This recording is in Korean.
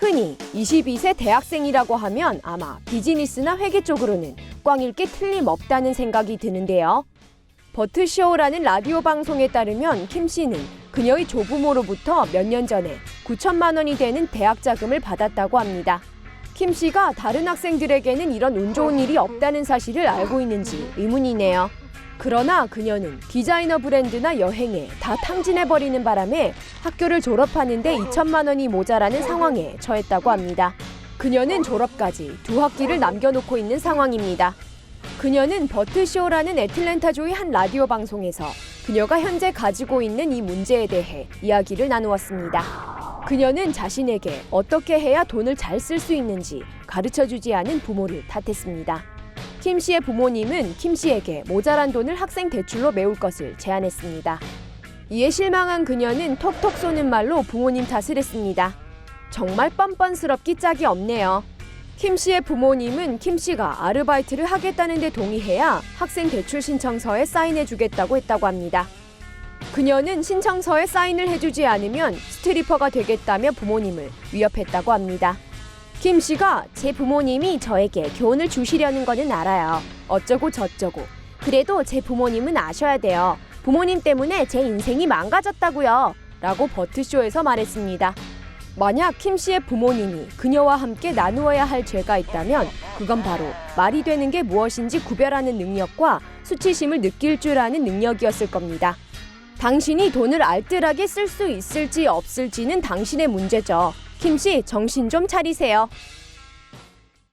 흔히 22세 대학생이라고 하면 아마 비즈니스나 회계 쪽으로는 꽝 읽기 틀림없다는 생각이 드는데요. 버트쇼라는 라디오 방송에 따르면 김 씨는 그녀의 조부모로부터 몇 년 전에 9천만 원이 되는 대학 자금을 받았다고 합니다. 김 씨가 다른 학생들에게는 이런 운 좋은 일이 없다는 사실을 알고 있는지 의문이네요. 그러나 그녀는 디자이너 브랜드나 여행에 다 탕진해버리는 바람에 학교를 졸업하는데 2천만 원이 모자라는 상황에 처했다고 합니다. 그녀는 졸업까지 두 학기를 남겨놓고 있는 상황입니다. 그녀는 버트쇼라는 애틀랜타주의 한 라디오 방송에서 그녀가 현재 가지고 있는 이 문제에 대해 이야기를 나누었습니다. 그녀는 자신에게 어떻게 해야 돈을 잘 쓸 수 있는지 가르쳐 주지 않은 부모를 탓했습니다. 김 씨의 부모님은 김 씨에게 모자란 돈을 학생 대출로 메울 것을 제안했습니다. 이에 실망한 그녀는 톡톡 쏘는 말로 부모님 탓을 했습니다. 정말 뻔뻔스럽기 짝이 없네요. 김 씨의 부모님은 김 씨가 아르바이트를 하겠다는데 동의해야 학생 대출 신청서에 사인해 주겠다고 했다고 합니다. 그녀는 신청서에 사인을 해주지 않으면 스트리퍼가 되겠다며 부모님을 위협했다고 합니다. 김 씨가 제 부모님이 저에게 교훈을 주시려는 거는 알아요. 어쩌고 저쩌고. 그래도 제 부모님은 아셔야 돼요. 부모님 때문에 제 인생이 망가졌다고요. 라고 버트쇼에서 말했습니다. 만약 김 씨의 부모님이 그녀와 함께 나누어야 할 죄가 있다면 그건 바로 말이 되는 게 무엇인지 구별하는 능력과 수치심을 느낄 줄 아는 능력이었을 겁니다. 당신이 돈을 알뜰하게 쓸 수 있을지 없을지는 당신의 문제죠. 김 씨, 정신 좀 차리세요.